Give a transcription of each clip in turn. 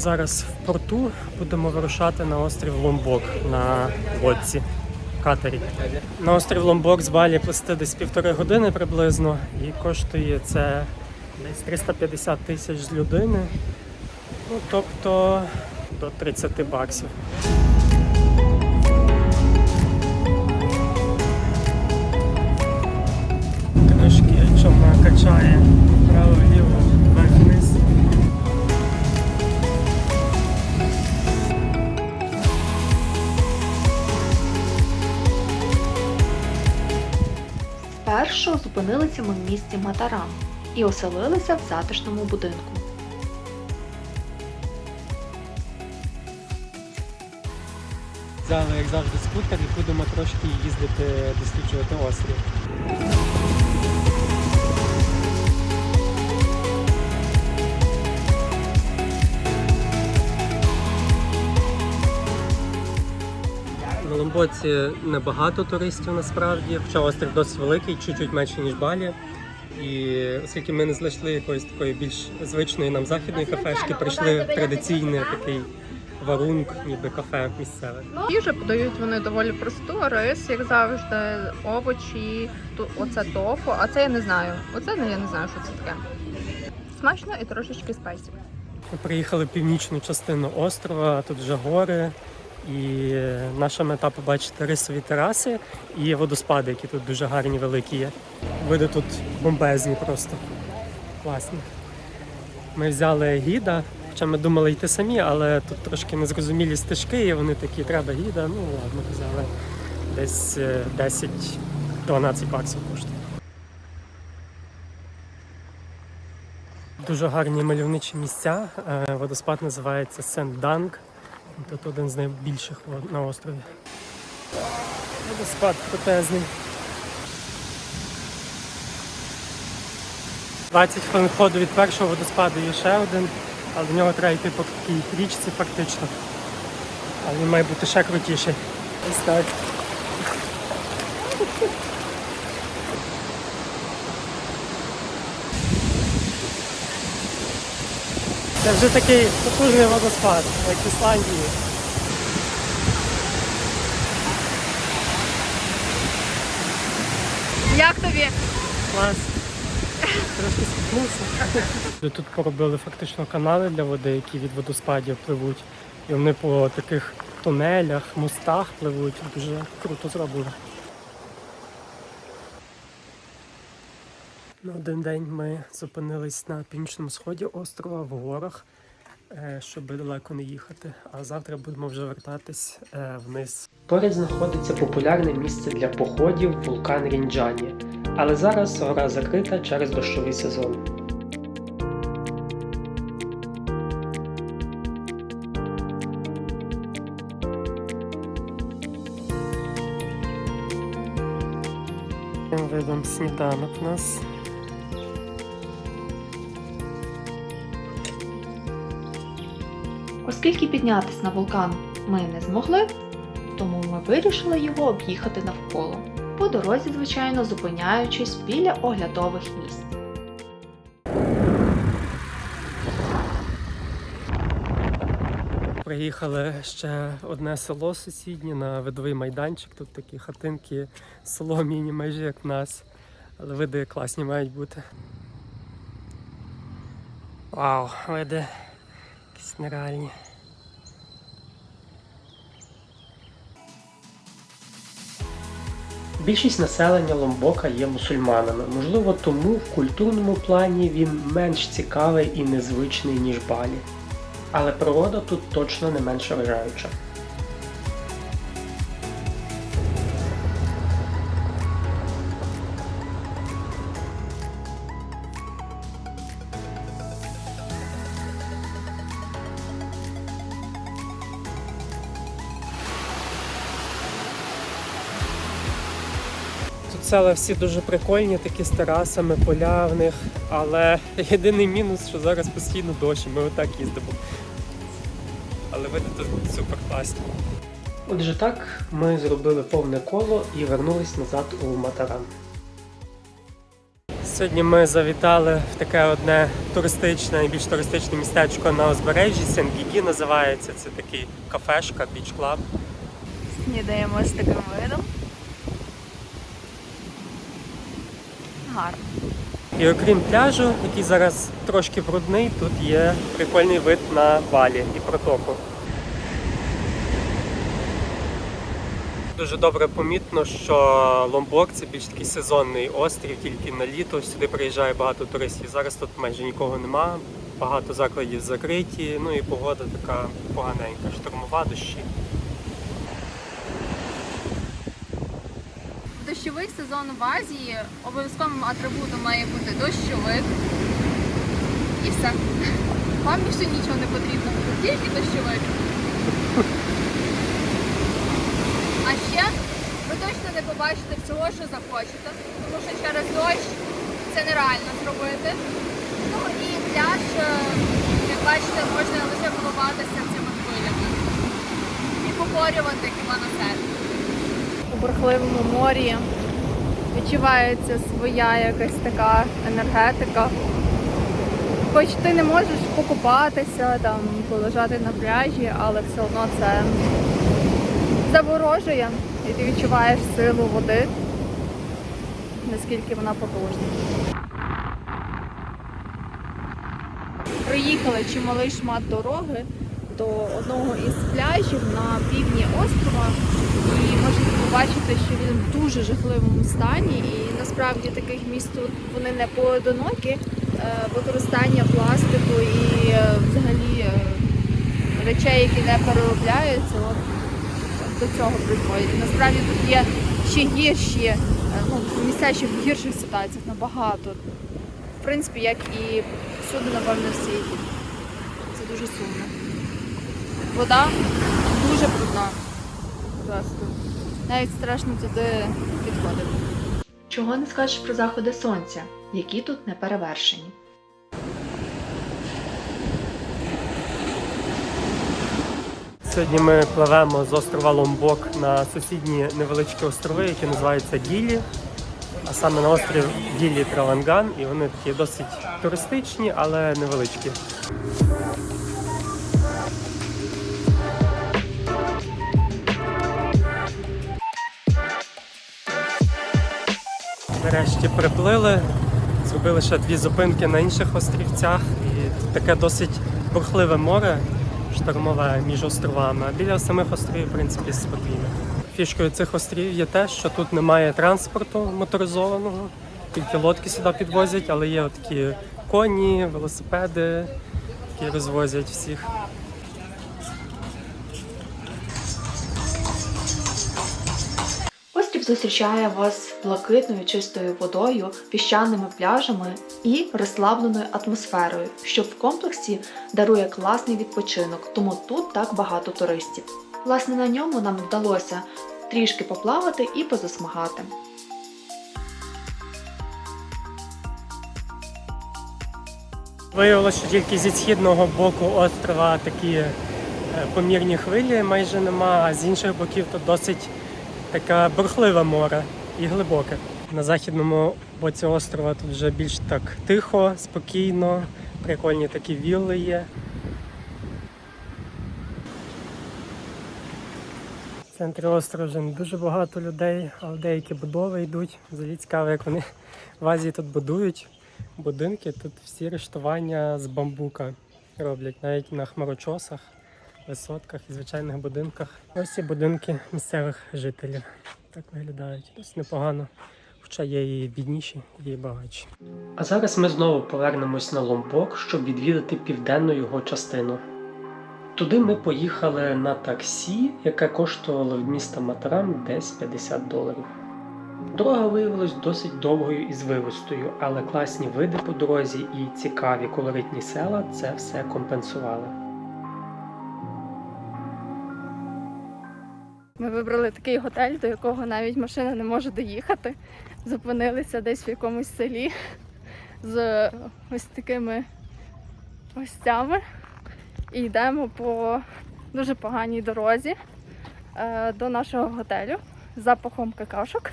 Зараз в порту будемо вирушати на острів Ломбок на лодці катері. На острів Ломбок з Балі плисти десь півтори години приблизно, і коштує це десь 350 тисяч з людини. Ну тобто до 30 баксів. Трошки човна качає Першу зупинилися ми в місті Матарам і оселилися в затишному будинку. Взяли, як завжди, скутер і будемо трошки їздити досліджувати острів. На Ломбоці небагато туристів насправді, хоча острів досить великий, чуть-чуть менше, ніж Балі. І оскільки ми не знайшли якоїсь такої більш звичної нам західної кафешки, прийшли в традиційний такий варунг, ніби кафе місцеве. Їжу подають вони доволі просту, рис, як завжди, овочі, оце тофу, а це я не знаю. Оце ну, я не знаю, що це таке. Смачно і трошечки спайсі. Ми приїхали в північну частину острова, тут вже гори. І наша мета побачити рисові тераси і водоспади, які тут дуже гарні, великі є. Види тут бомбезні просто. Класні. Ми взяли гіда, хоча ми думали йти самі, але тут трошки незрозумілі стежки, і вони такі, треба гіда. Ну ладно, взяли десь е, 10-12 баксів коштує. Дуже гарні мальовничі місця. Е, Водоспад називається Сент-Данк. Тут один з найбільших на острові. Водоспад крутезний. 20 хвилин ходу від першого водоспаду є ще один, але до нього треба йти по такій річці фактично. Але він має бути ще крутіший. Ось так. Це вже такий потужний водоспад, як в Ісландії. Як тобі? Клас. Трошки спіткнувся. Тут поробили фактично канали для води, які від водоспадів пливуть. І вони по таких тунелях, мостах пливуть. Дуже круто зроблено. На один день ми зупинились на північному сході острова в горах, е, щоб далеко не їхати. А завтра будемо вже вертатись е, вниз. Поряд знаходиться популярне місце для походів вулкан Рінджані. Але зараз гора закрита через дощовий сезон. Видом сніданок у нас. Оскільки піднятись на вулкан ми не змогли, тому ми вирішили його об'їхати навколо. По дорозі, звичайно, зупиняючись біля оглядових місць. Приїхали ще одне село сусіднє на видовий майданчик. Тут такі хатинки солом'яні, майже як в нас. Але види класні мають бути. Вау, види якісь нереальні. Більшість населення Ломбока є мусульманами. Можливо, тому в культурному плані він менш цікавий і незвичний, ніж Балі. Але природа тут точно не менш вражаюча. Села всі дуже прикольні, такі з терасами, поля в них. Але єдиний мінус, що зараз постійно дощ, ми отак їздимо. Але види тут супер класні. Отже, так, ми зробили повне коло і вернулись назад у Матаран. Сьогодні ми завітали в таке одне туристичне, найбільш туристичне містечко на узбережжі. Сен-Гігі називається. Це такий кафешка, біч-клаб. Снідаємо з таким видом. Гарно. І окрім пляжу, який зараз трошки брудний, тут є прикольний вид на валі і протоку. Дуже добре помітно, що Ломбок це більш такий сезонний острів, тільки на літо сюди приїжджає багато туристів. Зараз тут майже нікого нема, багато закладів закриті, ну і погода така поганенька, штормова дощі. Дощовий сезон в Азії обов'язковим атрибутом має бути дощовик. І все. Вам більше нічого не потрібно. Тільки дощовик. А ще ви точно не побачите всього, що захочете, тому що через дощ це нереально зробити. Ну і пляж, як бачите, можна лише милуватися цими хвилями і покорювати хіба на у бурхливому морі відчувається своя якась така енергетика. Хоч ти не можеш покупатися, там, полежати на пляжі, але все одно це заворожує і ти відчуваєш силу води, наскільки вона потужна. Проїхали чималий шмат дороги до одного із пляжів на півдні острова. І можете побачити, що він в дуже жахливому стані. І насправді таких міст тут вони не поодинокі. Е, Використання пластику і е, взагалі е, речей, які не переробляються, от до цього призводять. І насправді тут є ще гірші, ну, місця ще в гірших ситуаціях набагато. В принципі, як і всюди, напевно, в світі. Це дуже сумно. Вода дуже брудна. Просто. Навіть страшно туди підходити. Чого не скажеш про заходи сонця, які тут не перевершені. Сьогодні ми пливемо з острова Ломбок на сусідні невеличкі острови, які називаються Гілі. А саме на острів Гілі Траванган, і вони такі досить туристичні, але невеличкі. Нарешті приплили, зробили ще дві зупинки на інших острівцях. І таке досить бурхливе море, штормове між островами. А біля самих островів, в принципі, спокійно. Фішкою цих островів є те, що тут немає транспорту моторизованого, тільки лодки сюди підвозять, але є такі коні, велосипеди, які розвозять всіх. Зустрічає вас блакитною чистою водою, піщаними пляжами і розслабленою атмосферою, що в комплексі дарує класний відпочинок, тому тут так багато туристів. Власне, на ньому нам вдалося трішки поплавати і позасмагати. Виявилося, що тільки зі східного боку острова такі е, помірні хвилі майже нема, а з інших боків тут досить таке бурхливе море і глибоке. На західному боці острова тут вже більш так тихо, спокійно, прикольні такі вілли є. В центрі острова вже не дуже багато людей, але деякі будови йдуть. Взагалі цікаво, як вони в Азії тут будують будинки. Тут всі рештування з бамбука роблять, навіть на хмарочосах, висотках і звичайних будинках. Ось і будинки місцевих жителів. Так виглядають. Досить непогано. Хоча є і бідніші, є і багатші. А зараз ми знову повернемось на Ломбок, щоб відвідати південну його частину. Туди ми поїхали на таксі, яке коштувало від міста Матарам десь 50 доларів. Дорога виявилась досить довгою і звивистою, але класні види по дорозі і цікаві колоритні села це все компенсували. Ми вибрали такий готель, до якого навіть машина не може доїхати. Зупинилися десь в якомусь селі з ось такими гостями і йдемо по дуже поганій дорозі е, до нашого готелю з запахом какашок.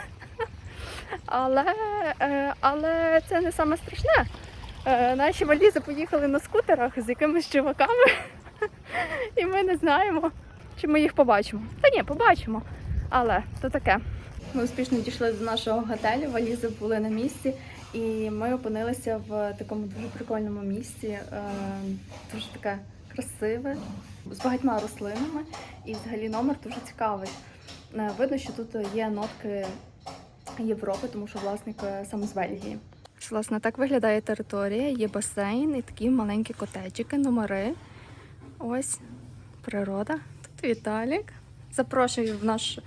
Але, е, але це не саме страшне. Е, Наші валізи поїхали на скутерах з якимись чуваками, і ми не знаємо, чи ми їх побачимо. Ні, побачимо. Але то таке. Ми успішно дійшли до нашого готелю, валізи були на місці, і ми опинилися в такому дуже прикольному місці, е, дуже таке красиве, з багатьма рослинами, і взагалі номер дуже цікавий. Е, Видно, що тут є нотки Європи, тому що власник е, саме з Бельгії. Власне, так виглядає територія, є басейн і такі маленькі котеджики, номери. Ось природа. Тут Віталік. Запрошую в наш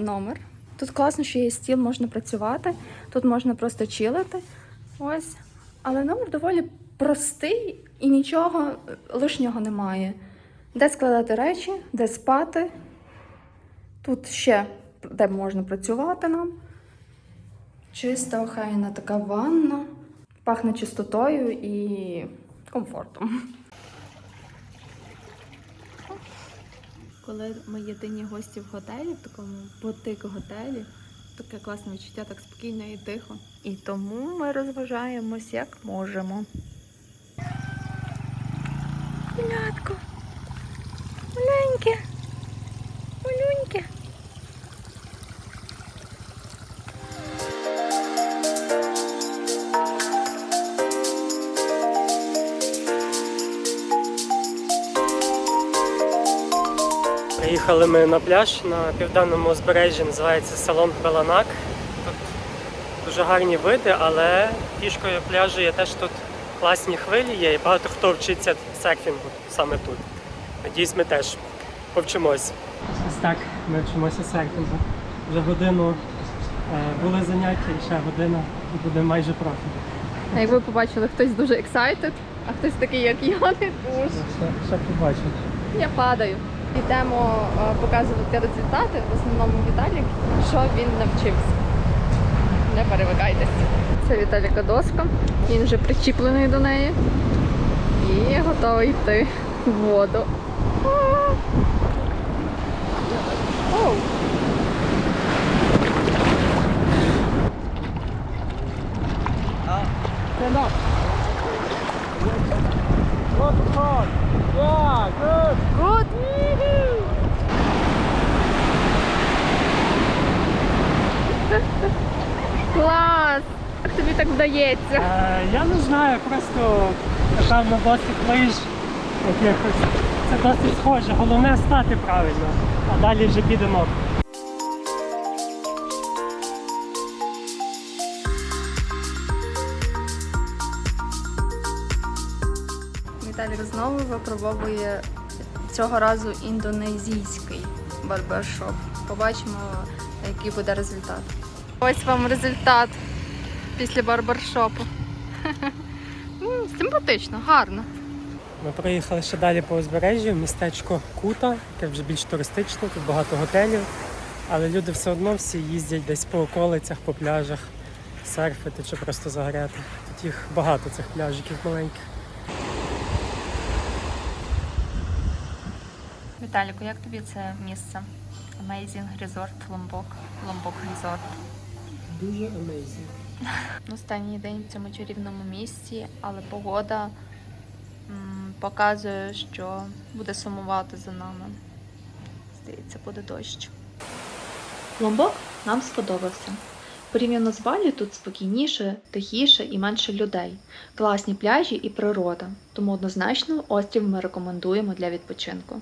номер. Тут класно, що є стіл, можна працювати, тут можна просто чилити. Ось. Але номер доволі простий і нічого лишнього немає. Де складати речі, де спати. Тут ще де можна працювати нам. Чиста, охайна така ванна. Пахне чистотою і комфортом. Коли ми єдині гості в готелі, в такому бутик готелі, таке класне відчуття, так спокійно і тихо. І тому ми розважаємось як можемо. Малятко. Маленьке. Приїхали ми на пляж на південному узбережжі, називається Салон Беланак. Тут дуже гарні види, але фішкою пляжу є те, що тут класні хвилі є і багато хто вчиться серфінгу саме тут. Надіюсь, ми теж повчимось. Ось так ми вчимося серфінгу. Вже годину е, були заняття і ще година і буде майже профі. А Як ви побачили, хтось дуже excited, а хтось такий, як я, не дуже. Ще, ще побачимо. Я падаю. Йдемо е, показувати результати, в основному Віталік, що він навчився. Не перевикайтесь. Це Віталіка доска. Він вже причіплений до неї і готовий йти в воду. Оу. Good. Клас! Як тобі так вдається? Е, я не знаю, просто напевно досить лиж якихось. Це досить схоже. Головне стати правильно, а далі вже підемо. Віталік знову випробовує цього разу індонезійський барбершоп. Побачимо, який буде результат. Ось вам результат після барбершопу. Симпатично, гарно. Ми проїхали ще далі по узбережжю, містечко Кута, яке вже більш туристичне, тут багато готелів. Але люди все одно всі їздять десь по околицях, по пляжах, серфити чи просто загоряти. Тут їх багато цих пляжиків маленьких. Віталіку, як тобі це місце? Amazing Resort Lombok. Lombok Resort. Дуже amazing. Останній день в цьому чарівному місці, але погода м, показує, що буде сумувати за нами. Здається, буде дощ. Ломбок нам сподобався. Порівняно з Балі тут спокійніше, тихіше і менше людей, класні пляжі і природа, тому однозначно острів ми рекомендуємо для відпочинку.